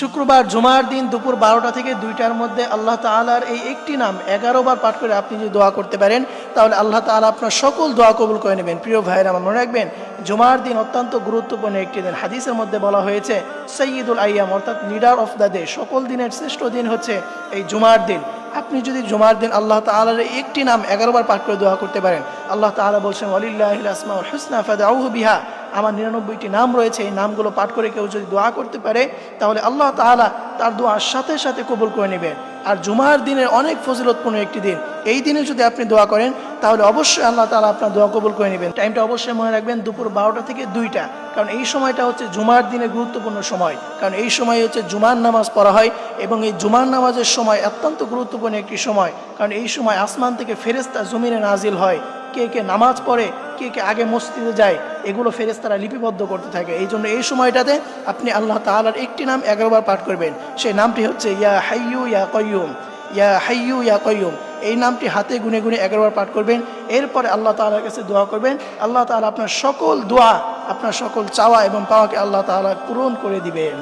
শুক্রবার জুমার দিন দুপুর বারোটা থেকে দুইটার মধ্যে আল্লাহ তাআলার এই একটি নাম এগারো বার পাঠ করে আপনি যদি দোয়া করতে পারেন, তাহলে আল্লাহ তাআলা আপনার সকল দোয়া কবুল করে নেবেন। প্রিয় ভাইয়ের মনে রাখবেন, জুমার দিন অত্যন্ত গুরুত্বপূর্ণ একটি দিন। হাদিসের মধ্যে বলা হয়েছে, সৈয়দুল আইয়াম অর্থাৎ লিডার অফ দ্য ডে, সকল দিনের শ্রেষ্ঠ দিন হচ্ছে এই জুমার দিন। আপনি যদি জুমার দিন আল্লাহ তাআলার এই একটি নাম এগারো বার পাঠ করে দোয়া করতে পারেন, আল্লাহ তাআলা বলছেন, ওয়ালিল্লাহিল আসমাউল হুসনা ফাদউহু বিহা। আমার নিরানব্বইটি নাম রয়েছে, এই নামগুলো পাঠ করে কেউ যদি দোয়া করতে পারে, তাহলে আল্লাহ তাআলা তার দোয়ার সাথে সাথে কবুল করে নেবেন আর জুমার দিনের অনেক ফজিলতপূর্ণ একটি দিন, এই দিনে যদি আপনি দোয়া করেন, তাহলে অবশ্যই আল্লাহ তালা আপনার দোয়া কবুল করে নেবেন। টাইমটা অবশ্যই মনে রাখবেন, দুপুর বারোটা থেকে দুইটা, কারণ এই সময়টা হচ্ছে জুমার দিনের গুরুত্বপূর্ণ সময়। কারণ এই সময় হচ্ছে জুমার নামাজ পড়া হয়, এবং এই জুমার নামাজের সময় অত্যন্ত গুরুত্বপূর্ণ একটি সময়। কারণ এই সময় আসমান থেকে ফেরেস্তা জমিনে নাজিল হয়। কে কে নামাজ পড়ে কে আগে মসজিদে যায়, এগুলো ফেরেস্তারা লিপিবদ্ধ করতে থাকে। এই জন্য এই সময়টাতে আপনি আল্লাহ তাআলার একটি নাম এগারোবার পাঠ করবেন। সেই নামটি হচ্ছে ইয়া হাইয়ু ইয়া কয়ুম ইয়া হাইয়ু ইয়া কয়ুম এই নামটি হাতে গুনে গুনে এগারোবার পাঠ করবেন। এরপরে আল্লাহ তাআলার কাছে দোয়া করবেন। আল্লাহ তাআলা আপনার সকল দোয়া, আপনার সকল চাওয়া এবং পাওয়াকে আল্লাহ তাআলা পূরণ করে দিবেন।